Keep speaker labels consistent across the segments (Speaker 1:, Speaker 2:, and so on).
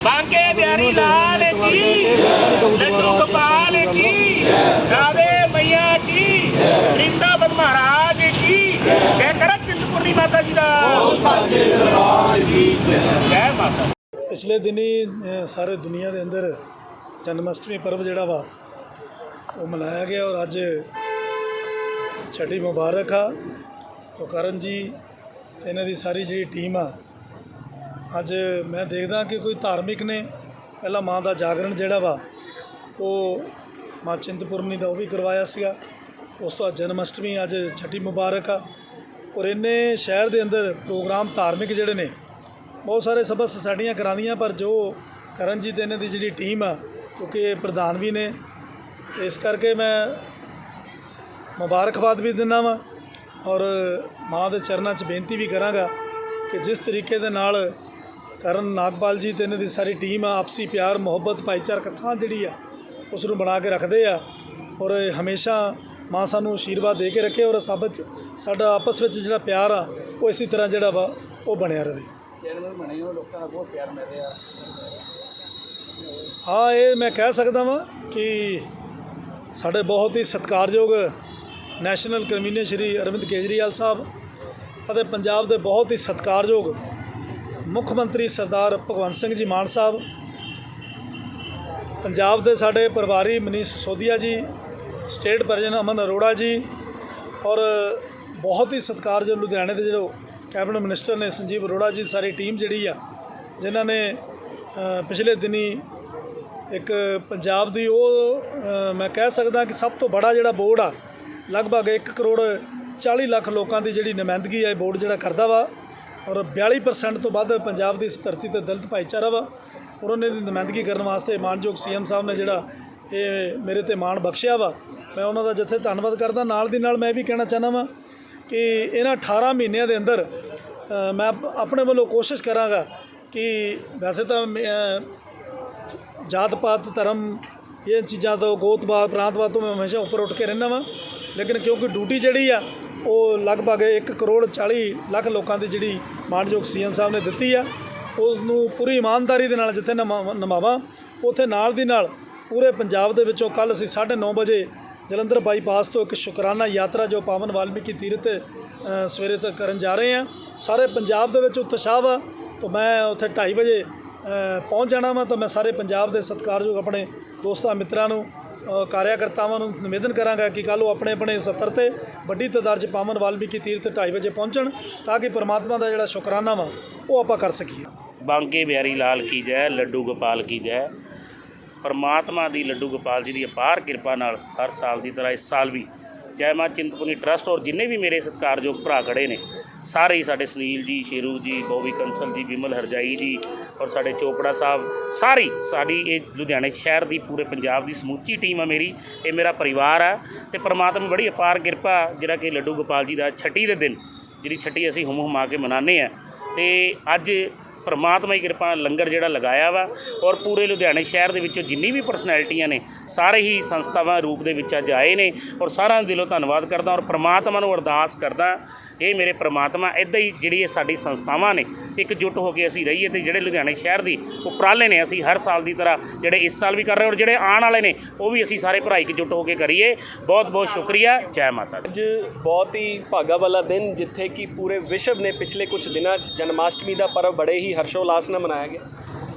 Speaker 1: ਬਾਂਕੇ ਬਿਹਾਰੀ ਲਾਲ ਕੀ? ਲੱਡੂ ਗੋਪਾਲ ਕੀ? ਰਾਵੇ ਮਈਆ ਕੀ? ਬ੍ਰਿੰਦਾਵਨ ਮਹਾਰਾਜ ਕੀ? ਜੈ ਕਰਤ ਚਿੰਤਪੁਰਨੀ ਮਾਤਾ ਜੀ ਦਾ।
Speaker 2: ਪਿਛਲੇ ਦਿਨੀ ਸਾਰੇ ਦੁਨੀਆ ਦੇ ਅੰਦਰ ਜਨਮਸ਼ਟਮੀ ਪਰਵ ਜਿਹੜਾ ਵਾ, ਉਹ ਮਨਾਇਆ ਗਿਆ ਔਰ ਅੱਜ ਛੱਡੀ ਮੁਬਾਰਕ ਆ। ਤੋਂ ਕਰਨ ਜੀ ਇਹਨਾਂ ਦੀ ਸਾਰੀ ਜਿਹੜੀ ਟੀਮ ਆ ਅੱਜ ਮੈਂ ਦੇਖਦਾ ਕਿ ਕੋਈ ਧਾਰਮਿਕ ਨੇ ਪਹਿਲਾਂ ਮਾਂ ਦਾ ਜਾਗਰਣ ਜਿਹੜਾ ਵਾ, ਉਹ ਮਾਂ ਚਿੰਤਪੁਰਨੀ ਦਾ ਉਹ ਵੀ ਕਰਵਾਇਆ ਸੀਗਾ। ਉਸ ਤੋਂ ਬਾਅਦ ਜਨਮ ਅਸ਼ਟਮੀ ਅੱਜ ਛठी ਮੁਬਾਰਕ ਆ। ਔਰ ਇੰਨੇ ਸ਼ਹਿਰ ਦੇ ਅੰਦਰ ਪ੍ਰੋਗਰਾਮ ਧਾਰਮਿਕ ਜਿਹੜੇ ਨੇ, ਬਹੁਤ ਸਾਰੇ ਸਭਾ ਸੁਸਾਇਟੀਆਂ ਕਰਾਉਂਦੀਆਂ, ਪਰ ਜੋ ਕਰਨ ਜੀ ਤੇ ਇਹਨਾਂ ਦੀ ਜਿਹੜੀ ਟੀਮ ਆ, ਕਿਉਂਕਿ ਇਹ ਪ੍ਰਧਾਨ ਵੀ ਨੇ, ਇਸ ਕਰਕੇ ਮੈਂ ਮੁਬਾਰਕਬਾਦ ਵੀ ਦਿੰਦਾ ਵਾਂ ਔਰ ਮਾਂ ਦੇ ਚਰਨਾਂ 'ਚ ਬੇਨਤੀ ਵੀ ਕਰਾਂਗਾ ਕਿ ਜਿਸ ਤਰੀਕੇ ਦੇ ਨਾਲ ਕਰਨ ਨਾਗਪਾਲ ਜੀ ਤੇ ਇਹਨਾਂ ਦੀ ਸਾਰੀ ਟੀਮ ਆ, ਆਪਸੀ ਪਿਆਰ, ਮੁਹੱਬਤ, ਭਾਈਚਾਰਕ ਸਾਂਝ ਜਿਹੜੀ ਆ, ਉਸ ਨੂੰ ਬਣਾ ਕੇ ਰੱਖਦੇ ਆ ਔਰ ਹਮੇਸ਼ਾ ਮਾਂ ਸਾਨੂੰ ਆਸ਼ੀਰਵਾਦ ਦੇ ਕੇ ਰੱਖੇ ਔਰ ਸਭ 'ਚ ਸਾਡਾ ਆਪਸ ਵਿੱਚ ਜਿਹੜਾ ਪਿਆਰ ਆ, ਉਹ ਇਸੇ ਤਰ੍ਹਾਂ ਜਿਹੜਾ ਵਾ, ਉਹ ਬਣਿਆ ਰਹੇ
Speaker 3: ਚੈਨਲ ਬਣੇ ਹੋ ਲੋਕਾਂ ਦਾ ਬਹੁਤ ਪਿਆਰ ਮਿਲ ਰਿਹਾ।
Speaker 2: ਹਾਂ, ਇਹ ਮੈਂ ਕਹਿ ਸਕਦਾ ਵਾਂ ਕਿ ਸਾਡੇ ਬਹੁਤ ਹੀ ਸਤਿਕਾਰਯੋਗ ਨੈਸ਼ਨਲ ਕਨਵੀਨਰ ਸ਼੍ਰੀ ਅਰਵਿੰਦ ਕੇਜਰੀਵਾਲ ਸਾਹਿਬ ਅਤੇ ਪੰਜਾਬ ਦੇ ਬਹੁਤ ਹੀ ਸਤਿਕਾਰਯੋਗ ਮੁੱਖ ਮੰਤਰੀ ਸਰਦਾਰ ਭਗਵੰਤ ਸਿੰਘ ਜੀ ਮਾਨ ਸਾਹਿਬ, ਪੰਜਾਬ ਦੇ ਸਾਡੇ ਪਰਿਵਾਰੀ ਮਨੀਸ਼ ਸੋਧੀਆ ਜੀ, ਸਟੇਟ ਪ੍ਰੈਜ਼ੀਡੈਂਟ ਅਮਨ ਅਰੋੜਾ ਜੀ ਔਰ ਬਹੁਤ ਹੀ ਸਤਿਕਾਰਯੋਗ ਲੁਧਿਆਣੇ ਦੇ ਜਿਹੜੇ ਕੈਬਨਿਟ ਮਿਨਿਸਟਰ ਨੇ ਸੰਜੀਵ ਅਰੋੜਾ ਜੀ, ਸਾਰੀ ਟੀਮ ਜਿਹੜੀ ਆ, ਜਿਨ੍ਹਾਂ ਨੇ ਪਿਛਲੇ ਦਿਨੀ ਇੱਕ ਪੰਜਾਬ ਦੀ ਉਹ ਮੈਂ ਕਹਿ ਸਕਦਾ ਕਿ ਸਭ ਤੋਂ ਬੜਾ ਜਿਹੜਾ ਬੋਰਡ ਆ, ਲਗਭਗ 1 ਕਰੋੜ 40 ਲੱਖ ਲੋਕਾਂ ਦੀ ਜਿਹੜੀ ਨੁਮਾਇੰਦਗੀ ਆ, ਇਹ ਬੋਰਡ ਜਿਹੜਾ ਕਰਦਾ ਵਾ। ਔਰ 42% ਤੋਂ ਵੱਧ ਪੰਜਾਬ ਦੀ ਇਸ ਧਰਤੀ ਤੇ ਦਲਿਤ ਭਾਈਚਾਰਾ ਵਾ। ਔਰ ਉਹਨਾਂ ਦੀ ਨੁਮਾਇੰਦਗੀ ਕਰਨ ਵਾਸਤੇ ਮਾਨਯੋਗ ਸੀਐਮ ਸਾਹਿਬ ਨੇ ਜਿਹੜਾ ਇਹ ਮੇਰੇ ਤੇ ਮਾਣ ਬਖਸ਼ਿਆ ਵਾ। ਮੈਂ ਉਹਨਾਂ ਦਾ ਜਿੱਥੇ ਧੰਨਵਾਦ ਕਰਦਾ। ਨਾਲ ਦੀ ਨਾਲ ਮੈਂ ਵੀ ਕਹਿਣਾ ਚਾਹੁੰਦਾ ਵਾਂ ਕਿ ਇਹਨਾਂ 18 ਮਹੀਨਿਆਂ ਦੇ ਅੰਦਰ ਮੈਂ ਆਪਣੇ ਵੱਲੋਂ ਕੋਸ਼ਿਸ਼ ਕਰਾਂਗਾ ਕਿ ਵੈਸੇ ਤਾਂ ਜਾਤ ਪਾਤ ਧਰਮ, ਇਹ ਚੀਜ਼ਾਂ ਤੋਂ ਗੋਤਵਾਦ ਪ੍ਰਾਂਤਵਾਦ ਤੋਂ ਮੈਂ ਹਮੇਸ਼ਾ ਉੱਪਰ ਉੱਠ ਕੇ ਰਹਿੰਦਾ ਵਾਂ। ਲੇਕਿਨ ਕਿਉਂਕਿ ਡਿਊਟੀ ਜਿਹੜੀ ਆ ਉਹ ਲਗਭਗ 1 ਕਰੋੜ 40 ਲੱਖ ਲੋਕਾਂ ਦੀ ਜਿਹੜੀ ਮਾਨਯੋਗ ਸੀਐਮ ਸਾਹਿਬ ਨੇ ਦਿੱਤੀ ਆ ਉਸ ਨੂੰ ਪੂਰੀ ਇਮਾਨਦਾਰੀ ਦੇ ਨਾਲ ਜਿੱਥੇ ਨਿਭਾ- ਨਿਭਾਵਾਂ ਉੱਥੇ ਨਾਲ ਦੀ ਨਾਲ ਪੂਰੇ ਪੰਜਾਬ ਦੇ ਵਿੱਚੋਂ ਕੱਲ ਅਸੀਂ 9:30 ਵਜੇ ਜਲੰਧਰ ਬਾਈਪਾਸ ਤੋਂ ਇੱਕ ਸ਼ੁਕਰਾਨਾ ਯਾਤਰਾ ਜੋ ਪਾਵਨ ਵਾਲਮੀਕੀ ਤੀਰਥ ਅ, ਸਵੇਰੇ ਤੱਕ ਕਰਨ ਜਾ ਰਹੇ ਹਾਂ। ਸਾਰੇ ਪੰਜਾਬ ਦੇ ਵਿੱਚ ਉਤਸ਼ਾਹ ਵਾ ਤਾਂ ਮੈਂ ਉੱਥੇ 2:30 ਵਜੇ ਪਹੁੰਚ ਜਾਣਾ ਵਾ ਤਾਂ ਮੈਂ ਸਾਰੇ ਪੰਜਾਬ ਦੇ ਸਤਿਕਾਰਯੋਗ ਆਪਣੇ ਦੋਸਤਾਂ ਮਿੱਤਰਾਂ ਨੂੰ ਕਾਰਿਆਕਰਤਾਵਾਂ ਨੂੰ ਨਿਵੇਦਨ ਕਰਾਂਗਾ ਕਿ ਕੱਲ੍ਹ ਉਹ ਆਪਣੇ ਆਪਣੇ ਸੱਤਰ ਤੇ ਵੱਡੀ ਤਾਦਾਦ 'ਚ ਪਾਵਨ ਵਾਲਮੀਕੀ ਤੀਰਥ 2:30 ਵਜੇ ਪਹੁੰਚਣ ਤਾਂ ਕਿ ਪਰਮਾਤਮਾ ਦਾ ਜਿਹੜਾ ਸ਼ੁਕਰਾਨਾ ਵਾ, ਉਹ ਆਪਾਂ ਕਰ ਸਕੀਏ।
Speaker 1: ਬਾਂਕੇ ਬਿਹਾਰੀ ਲਾਲ ਕੀ ਜੈ, ਲੱਡੂ ਗੋਪਾਲ ਕੀ ਜੈ। ਪਰਮਾਤਮਾ ਦੀ ਲੱਡੂ ਗੋਪਾਲ ਜੀ ਦੀ ਅਪਾਰ ਕਿਰਪਾ ਨਾਲ ਹਰ ਸਾਲ ਦੀ ਤਰ੍ਹਾਂ ਇਸ ਸਾਲ ਵੀ ਜੈ ਮਾਂ ਚਿੰਤਪੁਰਨੀ ਟਰਸਟ ਔਰ ਜਿੰਨੇ ਵੀ ਮੇਰੇ ਸਤਿਕਾਰਯੋਗ ਭਰਾ ਖੜੇ ਨੇ ਸਾਰੇ ਹੀ ਸਾਡੇ ਸੁਨੀਲ ਜੀ, ਸ਼ੇਰੂ ਜੀ, ਬੋਬੀ ਕੰਸਲ ਜੀ ਵਿਮਲ ਹਰਜਾਈ ਜੀ ਔਰ ਸਾਡੇ ਚੋਪੜਾ ਸਾਹਿਬ, ਸਾਰੀ ਸਾਡੀ ਇਹ ਲੁਧਿਆਣੇ ਸ਼ਹਿਰ ਦੀ ਪੂਰੇ ਪੰਜਾਬ ਦੀ ਸਮੁੱਚੀ ਟੀਮ ਆ ਮੇਰੀ, ਇਹ ਮੇਰਾ ਪਰਿਵਾਰ ਆ ਤੇ ਪਰਮਾਤਮਾ ਬੜੀ ਅਪਾਰ ਕਿਰਪਾ ਜਿਹੜਾ ਕਿ ਲੱਡੂ ਗੋਪਾਲ ਜੀ ਦਾ ਛੱਟੀ ਦੇ ਦਿਨ, ਜਿਹੜੀ ਛੱਟੀ ਅਸੀਂ ਹੁਮ ਹੁਮਾ ਕੇ ਮਨਾਉਂਦੇ ਆ ਤੇ ਅੱਜ ਪਰਮਾਤਮਾ ਦੀ ਕਿਰਪਾ ਨਾਲ ਲੰਗਰ ਜਿਹੜਾ ਲਗਾਇਆ ਵਾ ਔਰ ਪੂਰੇ ਲੁਧਿਆਣੇ ਸ਼ਹਿਰ ਦੇ ਵਿੱਚੋਂ ਜਿੰਨੀ ਵੀ ਪਰਸਨੈਲਿਟੀਆਂ ਨੇ, ਸਾਰੇ ਹੀ ਸੰਸਥਾਵਾਂ ਰੂਪ ਦੇ ਵਿੱਚ ਅੱਜ ਆਏ ਨੇ ਔਰ ਸਾਰਿਆਂ ਦਾ ਦਿਲੋਂ ਧੰਨਵਾਦ ਕਰਦਾ ਔਰ ਪਰਮਾਤਮਾ ਨੂੰ ਅਰਦਾਸ ਕਰਦਾ ਇਹ ਮੇਰੇ ਪ੍ਰਮਾਤਮਾ ਇਦਾਂ ਹੀ ਜਿਹੜੀ ਇਹ ਸਾਡੀ ਸੰਸਥਾਵਾਂ ਨੇ ਇਕਜੁੱਟ ਹੋ ਕੇ ਅਸੀਂ ਰਹੀਏ ਤੇ ਜਿਹੜੇ ਲੁਧਿਆਣੇ ਸ਼ਹਿਰ ਦੀ ਉਪਰਾਲੇ ਨੇ ਅਸੀਂ ਹਰ ਸਾਲ ਦੀ ਤਰ੍ਹਾਂ ਜਿਹੜੇ ਇਸ ਸਾਲ ਵੀ ਕਰ ਰਹੇ ਔਰ ਜਿਹੜੇ ਆਉਣ ਵਾਲੇ ਨੇ, ਉਹ ਵੀ ਅਸੀਂ ਸਾਰੇ ਭਰਾ ਇਕਜੁੱਟ ਹੋ ਕੇ ਕਰੀਏ। ਬਹੁਤ ਬਹੁਤ ਸ਼ੁਕਰੀਆ, ਜੈ ਮਾਤਾ
Speaker 3: ਅੱਜ ਬਹੁਤ ਹੀ ਭਾਗਾ ਵਾਲਾ ਦਿਨ ਜਿੱਥੇ ਕਿ ਪੂਰੇ ਵਿਸ਼ਵ ਨੇ ਪਿਛਲੇ ਕੁਝ ਦਿਨਾਂ 'ਚ ਜਨਮਾਸ਼ਟਮੀ ਦਾ ਪਰਵ ਬੜੇ ਹੀ ਹਰਸ਼ੋਲਾਸ ਨਾਲ ਮਨਾਇਆ ਗਿਆ।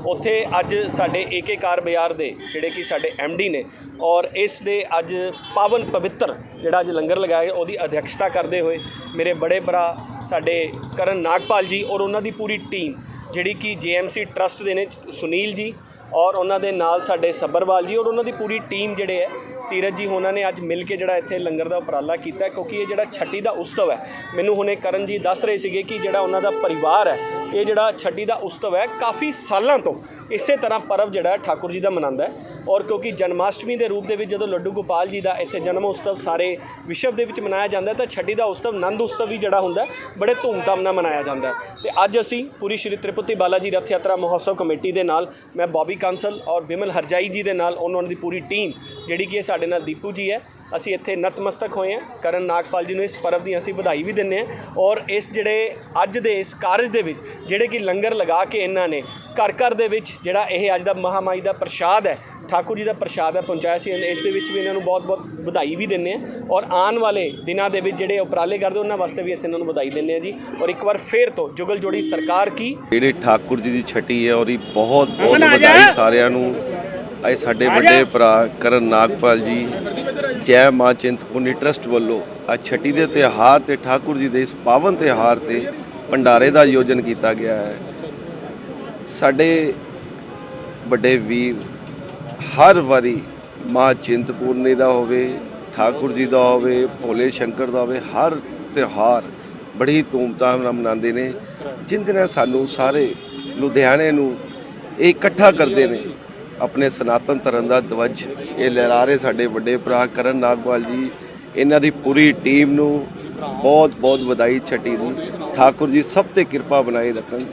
Speaker 3: ਉੱਥੇ ਅੱਜ ਸਾਡੇ ਏਕੇ ਕਾਰ ਬਾਜ਼ਾਰ ਦੇ ਜਿਹੜੇ ਕਿ ਸਾਡੇ ਡੀ ਨੇ ਔਰ ਇਸ ਦੇ ਅੱਜ ਪਾਵਨ ਪਵਿੱਤਰ ਜਿਹੜਾ ਅੱਜ ਲੰਗਰ ਲਗਾਇਆ ਉਹਦੀ ਅਧਿਕਸ਼ਤਾ ਕਰਦੇ ਹੋਏ ਮੇਰੇ ਬੜੇ ਭਰਾ ਸਾਡੇ ਕਰਨ ਨਾਗਪਾਲ ਜੀ ਔਰ ਉਹਨਾਂ ਦੀ ਪੂਰੀ ਟੀਮ ਜਿਹੜੀ ਕਿ ਜੀਐਮਸੀ ਟਰਸਟ ਦੇ ਨੇ ਸੁਨੀਲ ਜੀ ਔਰ ਉਹਨਾਂ ਦੇ ਨਾਲ ਸਾਡੇ ਸੱਬਰਵਾਲ ਜੀ ਔਰ ਉਹਨਾਂ ਦੀ ਪੂਰੀ ਟੀਮ ਜਿਹੜੇ ਹੈ ਤੀਰਜ ਜੀ ਉਹਨਾਂ ਨੇ ਅੱਜ ਮਿਲ ਕੇ ਜਿਹੜਾ ਇੱਥੇ ਲੰਗਰ ਦਾ ਉਪਰਾਲਾ ਕੀਤਾ, ਕਿਉਂਕਿ ਇਹ ਜਿਹੜਾ ਛੱਡੀ ਦਾ ਉਤਸਵ ਹੈ। ਮੈਨੂੰ ਹੁਣੇ ਕਰਨ ਜੀ ਦੱਸ ਰਹੇ ਸੀਗੇ ਕਿ ਜਿਹੜਾ ਉਹਨਾਂ ਦਾ ਪਰਿਵਾਰ ਹੈ, ਇਹ ਜਿਹੜਾ ਛੱਡੀ ਦਾ ਉਤਸਵ ਹੈ, ਕਾਫੀ ਸਾਲਾਂ ਤੋਂ ਇਸੇ ਤਰ੍ਹਾਂ ਪਰਵ ਜਿਹੜਾ ਠਾਕੁਰ ਜੀ ਦਾ ਮਨਾਉਂਦਾ ਹੈ। ਔਰ ਕਿਉਂਕਿ ਜਨਮਾਸ਼ਟਮੀ ਦੇ ਰੂਪ ਦੇ ਵਿੱਚ ਜਦੋਂ ਲੱਡੂ ਗੋਪਾਲ ਜੀ ਦਾ ਇੱਥੇ ਜਨਮ ਉਤਸਵ ਸਾਰੇ ਵਿਸ਼ਵ ਦੇ ਵਿੱਚ ਮਨਾਇਆ ਜਾਂਦਾ ਤਾਂ ਛੱਡੀ ਦਾ ਉਤਸਵ ਨੰਦ ਉਤਸਵ ਵੀ ਜਿਹੜਾ ਹੁੰਦਾ ਹੈ, ਬੜੇ ਧੂਮਧਾਮ ਨਾਲ ਮਨਾਇਆ ਜਾਂਦਾ ਹੈ। ਤੇ ਅੱਜ ਅਸੀਂ ਪੂਰੀ ਸ਼੍ਰੀ ਤ੍ਰਿਪੁਤੀ ਬਾਲਾਜੀ ਰਥ ਯਾਤਰਾ ਮਹੋਤਸਵ ਕਮੇਟੀ ਦੇ ਨਾਲ ਮੈਂ ਬੌਬੀ ਕਾਂਸਲ ਔਰ ਵਿਮਲ ਹਰਜਾਈ ਜੀ ਦੇ ਨਾਲ ਉਹਨਾਂ ਦੀ ਪੂਰੀ ਟੀਮ ਜਿਹੜੀ ਕਿ ਇਹ ਸਾਡੇ ਨਾਲ ਦੀਪੂ ਜੀ ਹੈ ਅਸੀਂ ਇੱਥੇ ਨਤਮਸਤਕ ਹੋਏ ਹਾਂ। ਕਰਨ ਨਾਗਪਾਲ ਜੀ ਨੂੰ ਇਸ ਪਰਬ ਦੀ ਅਸੀਂ ਵਧਾਈ ਵੀ ਦਿੰਦੇ ਹਾਂ। ਔਰ ਇਸ ਜਿਹੜੇ ਅੱਜ ਦੇ ਇਸ ਕਾਰਜ ਦੇ ਵਿੱਚ ਜਿਹੜੇ ਕਿ ਲੰਗਰ ਲਗਾ ਕੇ ਇਹਨਾਂ ਨੇ ਘਰ ਘਰ ਦੇ ਵਿੱਚ ਜਿਹੜਾ ਇਹ ਅੱਜ ਦਾ ਮਹਾਮਾਈ ਦਾ ਪ੍ਰਸ਼ਾਦ ਹੈ ਠਾਕੁਰ ਜੀ ਦਾ ਪ੍ਰਸ਼ਾਦ ਹੈ ਪਹੁੰਚਾਇਆ ਸੀ ਇਸ ਦੇ ਵਿੱਚ ਵੀ ਇਹਨਾਂ ਨੂੰ ਬਹੁਤ-ਬਹੁਤ ਵਧਾਈ ਵੀ ਦਿੰਦੇ ਹਾਂ। ਔਰ ਆਉਣ ਵਾਲੇ ਦਿਨਾਂ ਦੇ ਵਿੱਚ ਜਿਹੜੇ ਉਪਰਾਲੇ ਕਰਦੇ ਉਹਨਾਂ ਵਾਸਤੇ ਵੀ ਅਸੀਂ ਇਹਨਾਂ ਨੂੰ ਵਧਾਈ ਦਿੰਦੇ ਹਾਂ ਜੀ। ਔਰ ਇੱਕ ਵਾਰ ਫੇਰ ਤੋਂ ਜੁਗਲ ਜੋੜੀ ਸਰਕਾਰ ਕੀ?
Speaker 4: ਜਿਹੜੇ ਠਾਕੁਰ ਜੀ ਦੀ ਛਟੀ ਹੈ ਉਹਦੀ ਬਹੁਤ ਬਹੁਤ ਵਧਾਈ ਸਾਰਿਆਂ ਨੂੰ। ਅੱਜ ਸਾਡੇ ਵੱਡੇ ਭਰਾ ਕਰਨ ਨਾਗਪਾਲ ਜੀ ਜੈ ਮਾਂ ਚਿੰਤਪੁਰਨੀ ਟਰਸਟ ਵੱਲੋਂ ਅੱਜ ਛਟੀ ਦੇ ਤਿਉਹਾਰ ਤੇ ਠਾਕੁਰ ਜੀ ਦੇ ਇਸ ਪਾਵਨ ਤਿਉਹਾਰ ਤੇ ਭੰਡਾਰੇ ਦਾ ਆਯੋਜਨ ਕੀਤਾ ਗਿਆ ਹੈ। ਸਾਡੇ ਵੱਡੇ ਵੀਰ ਹਰ ਵਾਰੀ ਮਾਂ ਚਿੰਤਪੂਰਨੀ ਦਾ ਹੋਵੇ, ਠਾਕੁਰ ਜੀ ਦਾ ਹੋਵੇ, ਭੋਲੇ ਸ਼ੰਕਰ ਦਾ ਹੋਵੇ, ਹਰ ਤਿਉਹਾਰ ਬੜੀ ਧੂਮਧਾਮ ਨਾਲ ਮਨਾਉਂਦੇ ਨੇ ਜਿੰਦੇ ਨਾਲ ਸਾਨੂੰ ਸਾਰੇ ਲੁਧਿਆਣੇ ਨੂੰ ਇਹ ਇਕੱਠਾ ਕਰਦੇ ਨੇ, ਆਪਣੇ ਸਨਾਤਨ ਧਰਮ ਦਾ ਧਵਜ, ਇਹ ਲਹਿਰਾ ਰਹੇ ਸਾਡੇ ਵੱਡੇ ਭਰਾ ਕਰਨ ਨਾਗਵਾਲ ਜੀ, ਇਹਨਾਂ ਦੀ ਪੂਰੀ ਟੀਮ ਨੂੰ ਬਹੁਤ ਬਹੁਤ ਵਧਾਈ, ਛਟੀ ਦੀ, ਠਾਕੁਰ ਜੀ ਸਭ ਤੇ ਕਿਰਪਾ ਬਣਾਈ ਰੱਖਣ।